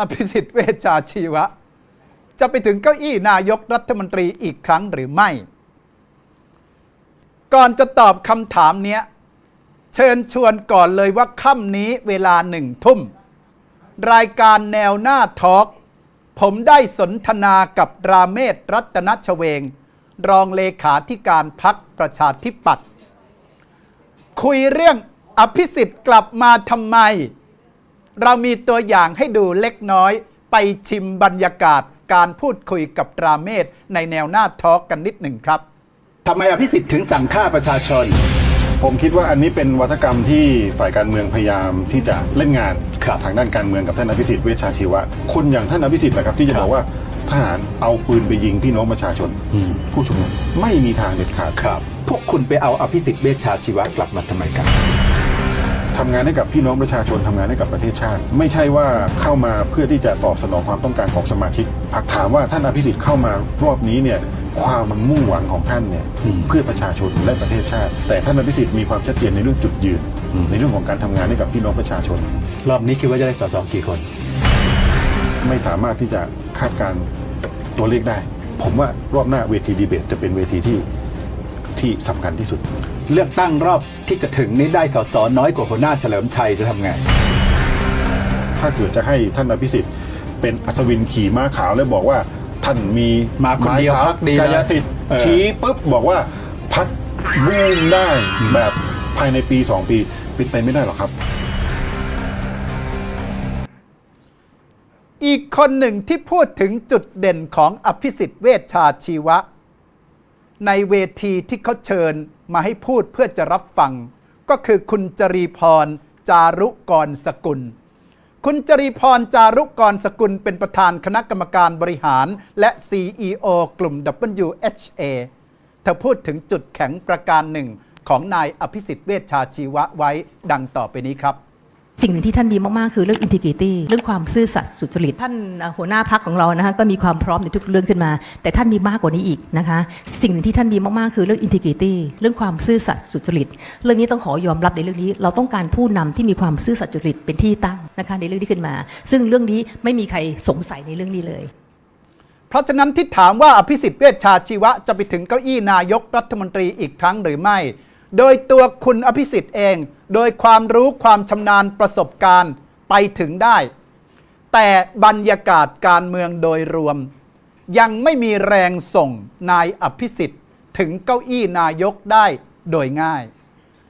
อภิสิทธิ์เวชชาชีวะ จะไปถึงเก้าอี้นายกรัฐมนตรีอีกครั้งหรือไม่ ก่อนจะตอบคำถามเนี้ย เชิญชวนก่อนเลยว่าค่ำนี้เวลาหนึ่งทุ่ม รายการแนวหน้าทอล์กผมได้สนทนากับราเมศรัตนชเวง รองเลขาธิการพักประชาธิปัตย์คุยเรื่องอภิสิทธิ์กลับมาทำไม เรามีตัวอย่างให้ดูเล็กน้อย ไปชิมบรรยากาศการพูดคุยกับราเมศในแนวหน้าทอล์กกันนิดหนึ่งครับทำไมอภิสิทธิ์ถึงสั่งฆ่าประชาชน ผมคิดว่าอันนี้เป็นวัฒกรรมที่ฝ่ายการเมืองพยายามที่จะเล่นงานครับทางด้านการเมืองกับท่านอภิสิทธิ์เวชชาชีวะคนอย่างท่านอภิสิทธิ์นะครับที่จะครับบอกว่าทหารเอาปืนไปยิงพี่น้องประชาชน ผู้ชุมนุมไม่มีทางเด็ดขาดครับ พวกคุณไปเอาอภิสิทธิ์เวชชาชีวะกลับมาทำไมกัน ทำงานให้กับพี่น้องประชาชนทำงานให้กับประเทศชาติ ไม่ใช่ว่าเข้ามาเพื่อที่จะตอบสนองความต้องการของสมาชิกหากถามว่าท่านอภิสิทธิ์เข้ามารอบนี้เนี่ยความมุ่งหวังของท่านเนี่ยอืมเพื่อประชาชนและประเทศชาติ แต่ท่านอภิสิทธิ์มีความชัดเจนในเรื่องจุดยืนอืมในเรื่องของการทำงานให้กับพี่น้องประชาชน รอบนี้คิดว่าจะได้สสกี่คน ไม่สามารถที่จะคาดการณ์ตัวเลขได้ ผมว่ารอบหน้าเวทีดีเบตจะเป็นเวทีที่ ที่สำคัญที่สุด เลือกตั้งรอบที่จะถึงนี้ได้สสน้อยกว่าหัวหน้าเฉลิมชัยจะทำไง ถ้าเกิดจะให้ท่านอภิสิทธิ์เป็นอัศวินขี่ม้าขาวแล้วบอกว่าท่านมีมาคนเดียวไขพรรคดีนะกายสิทธิ์เออ ชี้ปุ๊บบอกว่าพักบูมได้แบบภายในปีสองปีเป็นไปไม่ได้หรอกครับ อีกคนหนึ่งที่พูดถึงจุดเด่นของอภิสิทธิ์เวชชาชีวะ ในเวทีที่เขาเชิญมาให้พูดเพื่อจะรับฟัง ก็คือคุณจรีพร จารุกรสกุล คุณจรีพร จารุกรสกุล เป็นประธานคณะกรรมการบริหารและ CEO กลุ่ม WHA เธอพูดถึงจุดแข็งประการหนึ่งของนายอภิสิทธิ์เวชชาชีวะไว้ดังต่อไปนี้ครับ สิ่งหนึ่งที่ท่านดีมาก ๆ คือเรื่อง integrity เรื่องความซื่อสัตย์สุจริต ท่านเอ่อหัวหน้าพักของเรานะคะก็มีความพร้อมในทุกเรื่องขึ้นมา แต่ท่านมีมากกว่านี้อีกนะคะ สิ่งหนึ่งที่ท่านดีมาก ๆ คือเรื่อง integrity เรื่องความซื่อสัตย์สุจริต เรื่องนี้ต้องขอยอมรับในเรื่องนี้ เราต้องการผู้นำที่มีความซื่อสัตย์สุจริตเป็นที่ตั้งนะคะในเรื่องที่ขึ้นมา ซึ่งเรื่องนี้ไม่มีใครสงสัยในเรื่องนี้เลย เพราะฉะนั้นที่ถามว่าอภิสิทธิ์เวชชาชีวะจะไปถึงเก้าอี้นายกรัฐมนตรีอีกครั้งหรือไม่ โดยตัวคุณอภิสิทธิ์เอง โดยความรู้ความชำนาญประสบการณ์ไปถึงได้ แต่บรรยากาศการเมืองโดยรวม ยังไม่มีแรงส่งนายอภิสิทธิ์ถึงเก้าอี้นายกได้โดยง่าย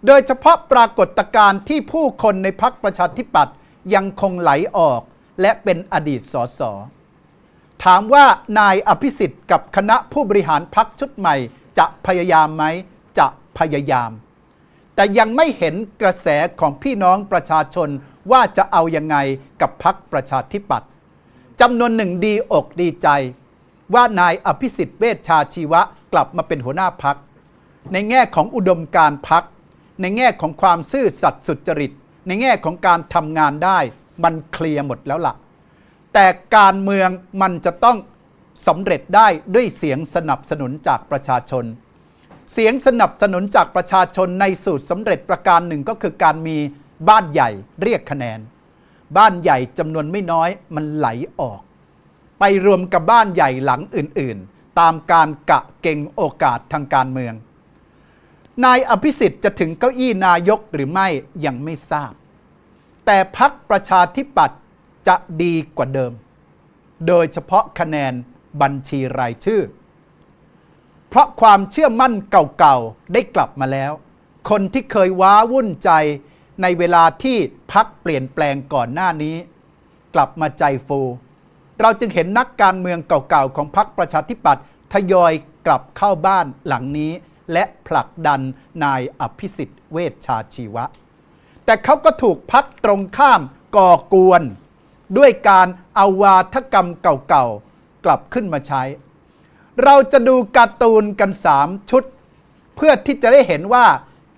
โดยเฉพาะปรากฏการณ์ที่ผู้คนในพักประชาธิปัตย์ยังคงไหลออกและเป็นอดีตสสถามว่านายอภิสิทธิ์กับคณะผู้บริหารพักชุดใหม่จะพยายามไหม พยายาม แต่ยังไม่เห็นกระแสของพี่น้องประชาชนว่าจะเอายังไงกับพักประชาธิปัตย์จำนวนหนึ่งดีอกดีใจ ว่านายอภิสิทธิ์เวชชาชีวะกลับมาเป็นหัวหน้าพัก ในแง่ของอุดมการพัก ในแง่ของความซื่อสัตย์สุจริต ในแง่ของการทำงานได้ มันเคลียร์หมดแล้วล่ะ แต่การเมืองมันจะต้องสำเร็จได้ด้วยเสียงสนับสนุนจากประชาชน เสียงสนับสนุนจากประชาชนในสูตรสำเร็จประการหนึ่งก็คือการมีบ้านใหญ่เรียกคะแนน บ้านใหญ่จำนวนไม่น้อยมันไหลออก ไปรวมกับบ้านใหญ่หลังอื่น ๆ ตามการกะเก่งโอกาสทางการเมือง นายอภิสิทธิ์จะถึงเก้าอี้นายกหรือไม่ยังไม่ทราบ แต่พักประชาธิปัตย์จะดีกว่าเดิม โดยเฉพาะคะแนนบัญชีรายชื่อ เพราะความเชื่อมั่นเก่าๆ ได้กลับมาแล้ว คนที่เคยว้าวุ่นใจในเวลาที่พักเปลี่ยนแปลงก่อนหน้านี้ กลับมาใจฟู เราจึงเห็นนักการเมืองเก่าๆ ของพรรคประชาธิปัตย์ทยอยกลับเข้าบ้านหลังนี้ และผลักดันนายอภิสิทธิ์เวชชาชีวะ แต่เขาก็ถูกพักตรงข้ามก่อกวน ด้วยการเอาวาทกรรมเก่าๆ กลับขึ้นมาใช้ เราจะดูการ์ตูนกัน 3 ชุด เพื่อที่จะได้เห็นว่า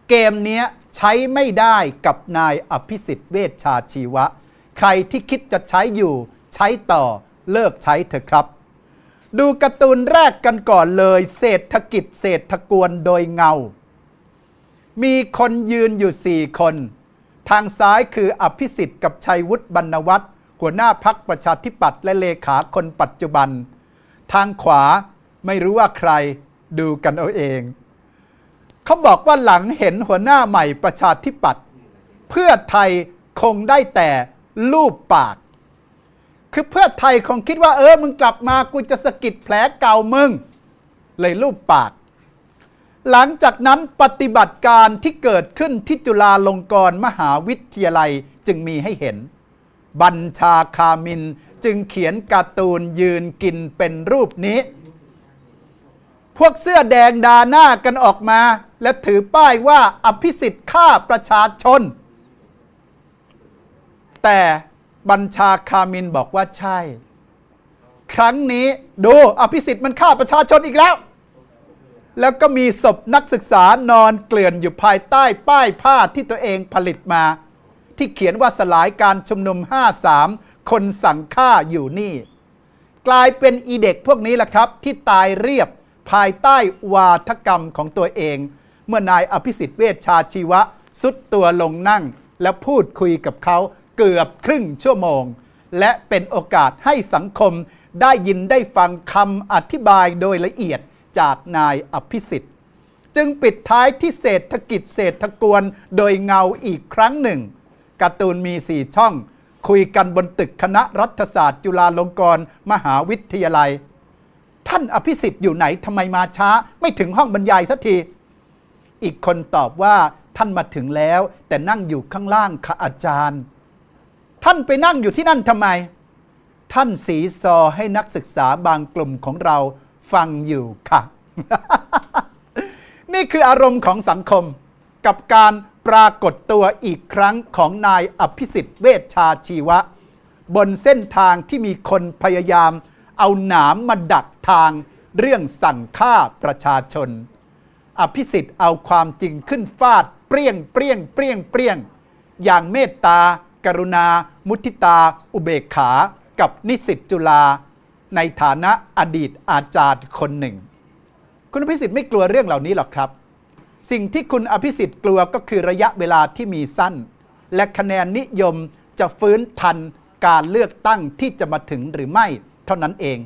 เกมนี้ใช้ไม่ได้กับนายอภิสิทธิ์เวชชาชีวะ ใครที่คิดจะใช้อยู่ใช้ต่อเลิกใช้เถอะครับ ดูการ์ตูนแรกกันก่อนเลย เศรษฐกิจเศรษฐกวนโดยเงา มีคนยืนอยู่ 4 คน ทางซ้ายคืออภิสิทธิ์กับชัยวุฒิบรรณวัฒน์หัวหน้าพักประชาธิปัตย์และเลขาคนปัจจุบัน ทางขวา ไม่รู้ว่าใครดูกันเอาเอง เขาบอกว่าหลังเห็นหัวหน้าใหม่ประชาธิปัตย์เพื่อไทยคงได้แต่ลูบปาก คือเพื่อไทยคงคิดว่าเออมึงกลับมากูจะสะกิดแผลเก่ามึง เลยลูบปาก หลังจากนั้นปฏิบัติการที่เกิดขึ้นที่จุฬาลงกรณ์มหาวิทยาลัยจึงมีให้เห็น บัญชาคามินจึงเขียนการ์ตูนยืนกินเป็นรูปนี้ พวกเสื้อแดงดาหน้ากันออกมา และถือป้ายว่าอภิสิทธิ์ฆ่าประชาชน แต่บัญชาคามินบอกว่าใช่ ครั้งนี้ดูอภิสิทธิ์มันฆ่าประชาชนอีกแล้ว แล้วก็มีศพนักศึกษานอนเกลื่อนอยู่ภายใต้ป้ายผ้าที่ตัวเองผลิตมา ที่เขียนว่าสลายการชุมนุม 53 คนสั่งฆ่าอยู่นี่ กลายเป็นอีเด็กพวกนี้แหละครับที่ตายเรียบ ภายใต้วาทกรรมของตัวเอง เมื่อนายอภิสิทธิ์เวชชาชีวะ สุดตัวลงนั่ง และพูดคุยกับเขาเกือบครึ่งชั่วโมง และเป็นโอกาสให้สังคมได้ยินได้ฟังคำอธิบายโดยละเอียดจากนายอภิสิทธิ์ จึงปิดท้ายที่เศรษฐกิจเศรษฐกวนโดยเงาอีกครั้งหนึ่งการ์ตูนมีสี่ช่อง คุยกันบนตึกคณะรัฐศาสตร์จุฬาลงกรณ์มหาวิทยาลัย ท่านอภิสิทธิ์อยู่ไหนทำไมมาช้า ไม่ถึงห้องบรรยายสักที อีกคนตอบว่าท่านมาถึงแล้ว แต่นั่งอยู่ข้างล่างค่ะอาจารย์ ท่านไปนั่งอยู่ที่นั่นทำไม ท่านสีซอให้นักศึกษาบางกลุ่มของเราฟังอยู่ค่ะ นี่คืออารมณ์ของสังคมกับการปรากฏตัวอีกครั้งของนายอภิสิทธิ์เวชชาชีวะ บนเส้นทางที่มีคนพยายาม เอาหนามมาดักทางเรื่องสั่งฆ่าประชาชน อภิสิทธิ์เอาความจริงขึ้นฟาดเปรี้ยงเปรี้ยงเปรี้ยงเปรี้ยง อย่างเมตตา กรุณา มุทิตา อุเบกขา กับนิสิตจุฬาในฐานะอดีตอาจารย์คนหนึ่ง คุณอภิสิทธิ์ไม่กลัวเรื่องเหล่านี้หรอกครับ สิ่งที่คุณอภิสิทธิ์กลัวก็คือระยะเวลาที่มีสั้น และคะแนนนิยมจะฟื้นทันการเลือกตั้งที่จะมาถึงหรือไม่ ท่านั้นเอง